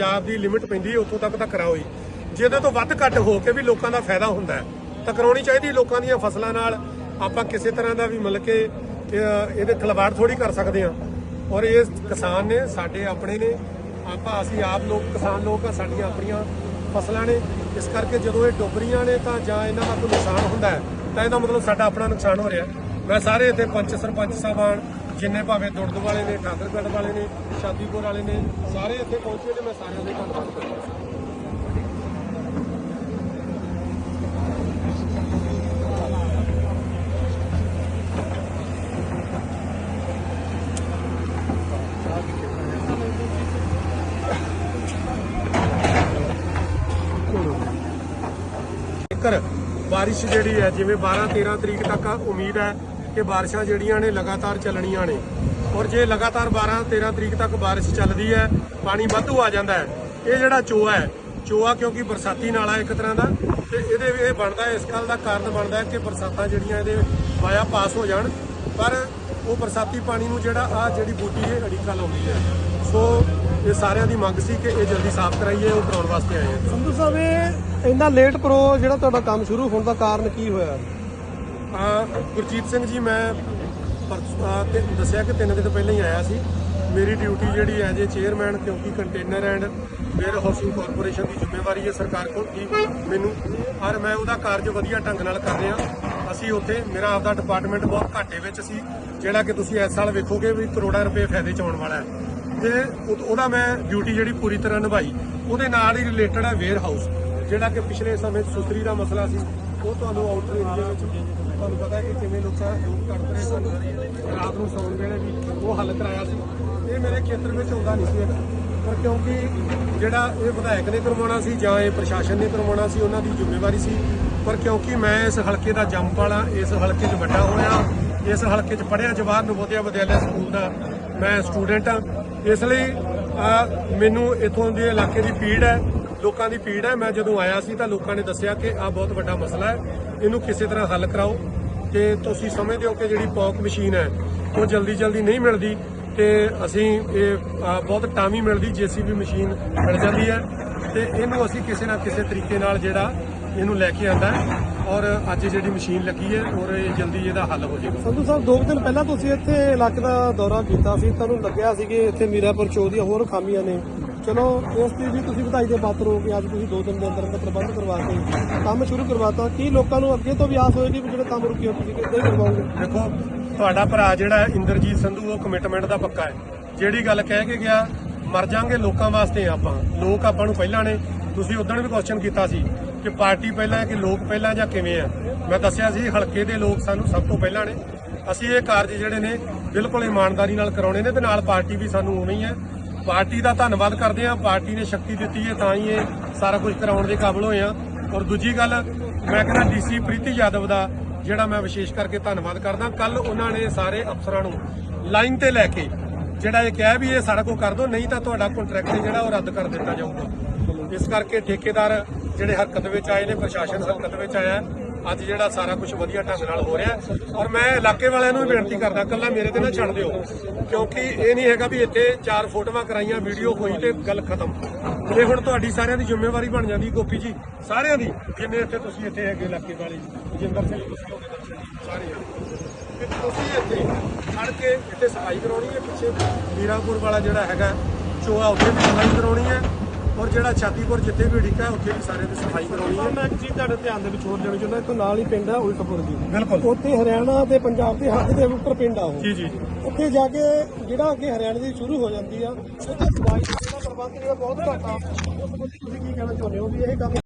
ਪੰਜਾਬ ਦੀ limit ਪੈਂਦੀ ਹੈ ਉੱਥੋਂ ਤੱਕ ਤਾਂ ਕਰਾਓ ਹੀ। ਜਿਹਦੇ ਤੋਂ ਵੱਧ ਘੱਟ ਹੋ ਕੇ ਵੀ ਲੋਕਾਂ ਦਾ ਫਾਇਦਾ ਹੁੰਦਾ ਹੈ। ਤਾਂ ਕਰਾਉਣੀ ਚਾਹੀਦੀ ਲੋਕਾਂ ਦੀਆਂ ਫਸਲਾਂ ਨਾਲ। ਆਪਾਂ ਕਿਸੇ ਤਰ੍ਹਾਂ ਦਾ ਵੀ ਮਤਲਬ ਕਿ ਇਹਦੇ ਖਿਲਵਾੜ ਥੋੜੀ ਕਰ ਸਕਦੇ ਹਾਂ। ਔਰ ਇਹ ਕਿਸਾਨ ਨੇ, ਸਾਡੇ ਆਪਣੇ ਨੇ। ਆਪਾਂ, ਅਸੀਂ ਆਪ ਲੋਕ, ਕਿਸਾਨ ਲੋਕ ਆ, ਸਾਡੀਆਂ ਆਪਣੀਆਂ ਫਸਲਾਂ ਨੇ। ਇਸ ਕਰਕੇ ਜਦੋਂ ਇਹ ਡੁੱਬ ਰਹੀਆਂ ਨੇ ਤਾਂ ਜਾਂ ਇਹਨਾਂ ਦਾ ਕੋਈ ਨੁਕਸਾਨ ਹੁੰਦਾ ਹੈ, ਤਾਂ ਇਹਦਾ ਮਤਲਬ ਸਾਡਾ ਆਪਣਾ ਨੁਕਸਾਨ ਹੋ ਰਿਹਾ ਮੈਂ ਸਾਰੇ ਇੱਥੇ ਪੰਚ ਸਰਪੰਚ ਸਾਹਿਬਾਨ ਜਿੰਨੇ ਭਾਵੇਂ ਦੁਰਦ ਵਾਲੇ ਨੇ, ਠਾਕਰਗੜ੍ਹ ਵਾਲੇ ਨੇ, ਸ਼ਾਦੀਪੁਰ ਵਾਲੇ ਨੇ, ਸਾਰੇ ਇੱਥੇ ਪਹੁੰਚੇ ਤੇ ਮੈਂ ਸਾਰਿਆਂ ਦੇ ਧੰਨਵਾਦ ਕਰਦਾ ਬਾਰਿਸ਼ ਜਿਹੜੀ ਹੈ, ਜਿਵੇਂ 12 13 ਤਰੀਕ ਤੱਕ ਉਮੀਦ ਹੈ ਕਿ ਬਾਰਿਸ਼ਾਂ ਜਿਹੜੀਆਂ ਨੇ ਲਗਾਤਾਰ ਚੱਲਣੀਆਂ ਨੇ। ਔਰ ਜੇ ਲਗਾਤਾਰ 12 13 ਤਰੀਕ ਤੱਕ ਬਾਰਿਸ਼ ਚੱਲਦੀ ਹੈ, ਪਾਣੀ ਵਾਧੂ ਆ ਜਾਂਦਾ ਹੈ। ਇਹ ਜਿਹੜਾ ਚੋਆ ਹੈ, ਚੋਆ ਕਿਉਂਕਿ ਬਰਸਾਤੀ ਨਾਲਾ ਇੱਕ ਤਰ੍ਹਾਂ ਦਾ, ਤੇ ਇਹਦੇ ਇਹ ਬਣਦਾ ਇਸ ਗੱਲ ਦਾ ਕਾਰਨ ਬਣਦਾ ਕਿ ਬਰਸਾਤਾਂ ਜਿਹੜੀਆਂ ਇਹਦੇ ਵਾਇਆ ਪਾਸ ਹੋ ਜਾਣ। ਪਰ ਉਹ ਬਰਸਾਤੀ ਪਾਣੀ ਨੂੰ ਜਿਹੜਾ ਆ ਜਿਹੜੀ ਬੂਟੀ ਇਹ ਅੜਿੱਕਾ ਲਾਉਂਦੀ ਹੈ। ਸੋ ਇਹ ਸਾਰਿਆਂ ਦੀ ਮੰਗ ਸੀ ਕਿ ਇਹ ਜਲਦੀ ਸਾਫ਼ ਕਰਾਈਏ, ਉਹ ਕਰਾਉਣ ਵਾਸਤੇ ਆਏ ਹਾਂ। ਸੰਧੂ ਸਾਹਿਬ, ਇਹ ਇੰਨਾ ਲੇਟ ਪ੍ਰੋ ਜਿਹੜਾ ਤੁਹਾਡਾ ਕੰਮ ਸ਼ੁਰੂ ਹੋਣ ਦਾ ਕਾਰਨ ਕੀ ਹੋਇਆ? ਗੁਰਜੀਤ ਸਿੰਘ ਜੀ, ਮੈਂ ਪਰਸ- ਤੇ ਦੱਸਿਆ ਕਿ ਤਿੰਨ ਦਿਨ ਪਹਿਲਾਂ ਹੀ ਆਇਆ ਸੀ। ਮੇਰੀ ਡਿਊਟੀ ਜਿਹੜੀ ਐਜ ਏ ਚੇਅਰਮੈਨ ਕਿਉਂਕਿ container and warehousing corporation ਦੀ ਜ਼ਿੰਮੇਵਾਰੀ ਹੈ ਸਰਕਾਰ ਕੋਲ, ਕੀ ਮੈਨੂੰ ਔਰ ਮੈਂ ਉਹਦਾ ਕਾਰਜ ਵਧੀਆ ਢੰਗ ਨਾਲ ਕਰ ਰਿਹਾ। ਅਸੀਂ ਉੱਥੇ, ਮੇਰਾ ਆਪਦਾ ਡਿਪਾਰਟਮੈਂਟ ਬਹੁਤ ਘਾਟੇ ਵਿੱਚ ਸੀ, ਜਿਹੜਾ ਕਿ ਤੁਸੀਂ ਇਸ ਸਾਲ ਵੇਖੋਗੇ ਵੀ ਕਰੋੜਾਂ ਰੁਪਏ ਫਾਇਦੇ ਚ ਆਉਣ ਵਾਲਾ ਹੈ। ਤੇ ਉਹ- ਉਹਦਾ ਮੈਂ ਡਿਊਟੀ ਜਿਹੜੀ ਪੂਰੀ ਤਰ੍ਹਾਂ ਨਿਭਾਈ। ਉਹਦੇ ਨਾਲ ਹੀ ਰਿਲੇਟਡ ਹੈ ਵੇਅਰ ਹਾਊਸ ਜਿਹੜਾ ਕਿ ਪਿਛਲੇ ਸਮੇਂ 'ਚ ਸੁਸਰੀ ਦਾ ਮਸਲਾ ਸੀ। ਉਹ ਤੁਹਾਨੂੰ ਆਊਟਰ ਏਰੀਆ ਵਿੱਚ ਤੁਹਾਨੂੰ ਪਤਾ ਹੈ ਕਿ ਕਿਵੇਂ ਲੋਕਾਂ ਲੋਕ ਕੱਢ ਰਹੇ ਸਨ। ਰਾਤ ਨੂੰ ਸੌਣ ਵੇਲੇ ਵੀ ਉਹ ਹੱਲ ਕਰਾਇਆ ਸੀ। ਇਹ ਮੇਰੇ ਖੇਤਰ ਵਿੱਚ ਆਉਂਦਾ ਨਹੀਂ ਸੀ ਹੈਗਾ। ਪਰ ਕਿਉਂਕਿ ਜਿਹੜਾ ਇਹ ਵਿਧਾਇਕ ਨੇ ਕਰਵਾਉਣਾ ਸੀ ਜਾਂ ਇਹ ਪ੍ਰਸ਼ਾਸਨ ਨੇ ਕਰਵਾਉਣਾ ਸੀ, ਉਹਨਾਂ ਦੀ ਜ਼ਿੰਮੇਵਾਰੀ ਸੀ। ਪਰ ਕਿਉਂਕਿ ਮੈਂ ਇਸ ਹਲਕੇ ਦਾ ਜੰਮ ਵਾਲਾ, ਇਸ ਹਲਕੇ 'ਚ ਵੱਡਾ ਹੋਇਆ, ਇਸ ਹਲਕੇ 'ਚ ਪੜ੍ਹਿਆ ਜਵਾਹਰ ਨਵੋਦਿਆ ਵਿਦਿਆਲਿਆ ਸਕੂਲ ਦਾ ਮੈਂ ਸਟੂਡੈਂਟ ਹਾਂ। ਇਸ ਲਈ ਮੈਨੂੰ ਇਥੋਂ ਦੇ ਇਲਾਕੇ ਦੀ ਪੀੜ ਹੈ। ਲੋਕਾਂ ਦੀ ਪੀੜ ਹੈ। ਮੈਂ ਜਦੋਂ ਆਇਆ ਸੀ ਤਾਂ ਲੋਕਾਂ ਨੇ ਦੱਸਿਆ ਕਿ ਆ ਬਹੁਤ ਵੱਡਾ ਮਸਲਾ ਹੈ। ਇਹਨੂੰ ਕਿਸੇ ਤਰ੍ਹਾਂ ਹੱਲ ਕਰਾਓ ਤੇ ਤੁਸੀਂ ਸਮਝਦੇ ਹੋ ਕਿ ਜਿਹੜੀ ਪੌਕ ਮਸ਼ੀਨ ਹੈ, ਉਹ ਜਲਦੀ ਜਲਦੀ ਨਹੀਂ ਮਿਲਦੀ ਤੇ ਅਸੀਂ ਇਹ ਬਹੁਤ ਟਾਮੀ ਮਿਲਦੀ, ਜੀਸੀਬੀ ਮਸ਼ੀਨ ਮਿਲ ਜਾਂਦੀ ਹੈ ਤੇ ਇਹਨੂੰ ਅਸੀਂ ਕਿਸੇ ਨਾ ਕਿਸੇ ਤਰੀਕੇ ਨਾਲ ਜਿਹੜਾ ਇਹਨੂੰ ਲੈ ਕੇ ਆਂਦਾ ਔਰ ਅੱਜ ਜਿਹੜੀ ਮਸ਼ੀਨ ਲੱਗੀ ਹੈ ਔਰ ਇਹ ਜਲਦੀ ਇਹਦਾ ਹੱਲ ਹੋ ਜਾਏਗਾ। ਸੰਧੂ ਸਾਹਿਬ, ਦੋ ਕੁ ਦਿਨ ਪਹਿਲਾਂ ਤੁਸੀਂ ਇੱਥੇ ਇਲਾਕੇ ਦਾ ਦੌਰਾ ਕੀਤਾ ਸੀ। ਤੁਹਾਨੂੰ ਲੱਗਿਆ ਸੀ ਕਿ ਇੱਥੇ ਮੀਰਾਪੁਰ ਚੌਕ ਦੀਆਂ ਹੋਰ ਖਾਮੀਆਂ ਨੇ। ਚਲੋ ਇਸ ਚੀਜ਼ ਦੀ ਤੁਸੀਂ ਵਧਾਈ ਦੇ ਪਾਤਰ ਹੋ ਕਿ ਅੱਜ ਤੁਸੀਂ ਦੋ ਦਿਨ ਦੇ ਅੰਦਰ ਅੰਦਰ ਪ੍ਰਬੰਧ ਕਰਵਾ ਕੇ ਕੰਮ ਸ਼ੁਰੂ ਕਰਵਾਤਾ। ਕੀ ਲੋਕਾਂ ਨੂੰ ਅੱਗੇ ਤੋਂ ਵੀ ਆਸ ਹੋਏਗੀ ਵੀ ਜਿਹੜੇ ਕੰਮ ਰੁਕੇ ਹੋ ਤੁਸੀਂ ਕਿੱਦਾਂ ਕਰਵਾਓਗੇ? ਦੇਖੋ ਤੁਹਾਡਾ ਭਰਾ ਜਿਹੜਾ ਹੈ, ਇੰਦਰਜੀਤ ਸੰਧੂ ਉਹ ਕਮਿਟਮੈਂਟ ਦਾ ਪੱਕਾ ਹੈ। ਜਿਹੜੀ ਗੱਲ ਕਹਿ ਕੇ ਗਿਆ ਮਰ ਜਾਾਂਗੇ ਲੋਕਾਂ ਵਾਸਤੇ ਆਪਾਂ। ਲੋਕ ਆਪਾਂ ਨੂੰ ਪਹਿਲਾਂ ਨੇ ਤੁਸੀਂ ਉਦੋਂ ਵੀ ਕੁਐਸਚਨ ਕੀਤਾ ਸੀ ਕਿ ਪਾਰਟੀ ਪਹਿਲਾਂ ਕਿ ਲੋਕ ਪਹਿਲਾਂ ਜਾਂ ਕਿਵੇਂ ਆ ਮੈਂ ਦੱਸਿਆ ਸੀ ਹਲਕੇ ਦੇ ਲੋਕ ਸਾਨੂੰ ਸਭ ਤੋਂ ਪਹਿਲਾਂ ਨੇ। ਅਸੀਂ ਇਹ ਕਾਰਜ ਜਿਹੜੇ ਨੇ ਬਿਲਕੁਲ ਇਮਾਨਦਾਰੀ ਨਾਲ ਕਰਾਉਣੇ ਨੇ ਤੇ ਨਾਲ ਪਾਰਟੀ ਵੀ ਸਾਨੂੰ ਉਵੇਂ ਹੀ ਹੈ। ਪਾਰਟੀ ਦਾ ਧੰਨਵਾਦ ਕਰਦੇ ਹਾਂ। ਪਾਰਟੀ ਨੇ ਸ਼ਕਤੀ ਦਿੱਤੀ ਹੈ, ਤਾਂ ਹੀ ਇਹ ਸਾਰਾ ਕੁਝ ਕਰਾਉਣ ਦੇ ਕਾਬਿਲ ਹੋਏ ਆ ਔਰ ਦੂਜੀ ਗੱਲ, ਮੈਂ ਕਹਿੰਦਾ ਡੀਸੀ ਪ੍ਰੀਤੀ ਯਾਦਵ ਦਾ ਜਿਹੜਾ ਮੈਂ ਵਿਸ਼ੇਸ਼ ਕਰਕੇ ਧੰਨਵਾਦ ਕਰਦਾ। ਕੱਲ ਉਹਨਾਂ ਨੇ ਸਾਰੇ ਅਫਸਰਾਂ ਨੂੰ ਲਾਈਨ ਤੇ ਲੈ ਕੇ ਜਿਹੜਾ ਇਹ ਕਿਹਾ ਵੀ ਇਹ ਸਾਰਾ ਕੁਝ ਕਰ ਦਿਓ ਨਹੀਂ ਤਾਂ ਤੁਹਾਡਾ ਕੰਟਰੈਕਟ ਜਿਹੜਾ ਉਹ ਰੱਦ ਕਰ ਦਿੱਤਾ ਜਾਊਗਾ। ਇਸ ਕਰਕੇ ਠੇਕੇਦਾਰ ਜਿਹੜੇ ਹਰਕਤ ਵਿੱਚ ਆਏ ਨੇ, ਪ੍ਰਸ਼ਾਸਨ ਹਰਕਤ ਵਿੱਚ ਆਇਆ ਅੱਜ ਜਿਹੜਾ ਸਾਰਾ ਕੁਝ ਵਧੀਆ ਢੰਗ ਨਾਲ ਹੋ ਰਿਹਾ ਔਰ ਮੈਂ ਇਲਾਕੇ ਵਾਲਿਆਂ ਨੂੰ ਵੀ ਬੇਨਤੀ ਕਰਦਾ, ਕੱਲਾ ਮੇਰੇ ਤੇ ਨਾ ਛੱਡ ਦਿਓ, ਕਿਉਂਕਿ ਇਹ ਨਹੀਂ ਹੈਗਾ ਵੀ ਇੱਥੇ ਚਾਰ ਫੋਟੋਆਂ ਕਰਾਈਆਂ, ਵੀਡੀਓ ਹੋਈ ਤੇ ਗੱਲ ਖਤਮ। ਇਹ ਹੁਣ ਤੁਹਾਡੀ ਸਾਰਿਆਂ ਦੀ ਜ਼ਿੰਮੇਵਾਰੀ ਬਣ ਜਾਂਦੀ ਗੋਪੀ ਜੀ, ਸਾਰਿਆਂ ਦੀ ਜਿੰਨੇ ਇੱਥੇ ਤੁਸੀਂ ਇੱਥੇ ਹੈਗੇ ਇਲਾਕੇ ਵਾਲੇ ਜਿੰਦਰ ਸਿੰਘ, ਤੁਸੀਂ ਹੋਗੇ ਦਰਸ਼ਨ ਸਾਰੇ ਕਿ ਤੁਸੀਂ ਇੱਥੇ ਖੜ ਕੇ ਇੱਥੇ ਸਫ਼ਾਈ ਕਰਾਉਣੀ ਹੈ ਪਿੱਛੇ? ਮੀਰਾਪੁਰ ਵਾਲਾ ਜਿਹੜਾ ਹੈਗਾ ਚੋਆ ਉੱਥੇ ਵੀ ਸਫ਼ਾਈ ਕਰਾਉਣੀ ਹੈ। ਔਰ ਜਿਹੜਾ ਛਾਤੀਪੁਰ ਜਿੱਥੇ ਵੀ ਢਿੱਕਾ ਉੱਥੇ ਵੀ ਸਾਰੇ ਦੀ ਸਫ਼ਾਈ ਕਰਾਉਣੀ ਹੈ। ਮੈਂ ਇੱਕ ਚੀਜ਼ ਤੁਹਾਡੇ ਧਿਆਨ ਦੇ ਵਿੱਚ ਹੋਰ ਲੈਣੀ ਚਾਹੁੰਦਾ ਇੱਥੋਂ ਨਾਲ ਹੀ ਪਿੰਡ ਹੈ ਉਲਟਪੁਰ ਜੀ। ਬਿਲਕੁਲ। ਉੱਥੇ ਹਰਿਆਣਾ ਤੇ ਪੰਜਾਬ ਦੇ ਹੱਦ ਦੇ ਉੱਪਰ ਪਿੰਡ ਆ ਉਹ। ਜੀ ਜੀ ਉੱਥੇ ਜਾ ਕੇ ਜਿਹੜਾ ਅੱਗੇ ਹਰਿਆਣੇ ਦੀ ਸ਼ੁਰੂ ਹੋ ਜਾਂਦੀ ਆ ਉੱਥੇ ਸਫ਼ਾਈ ਦਾ ਪ੍ਰਬੰਧ ਜਿਹੜਾ ਬਹੁਤ ਘੱਟ ਆ ਤੁਸੀਂ ਕੀ ਕਹਿਣਾ ਚਾਹੁੰਦੇ ਹੋ ਵੀ ਇਹ ਕੰਮ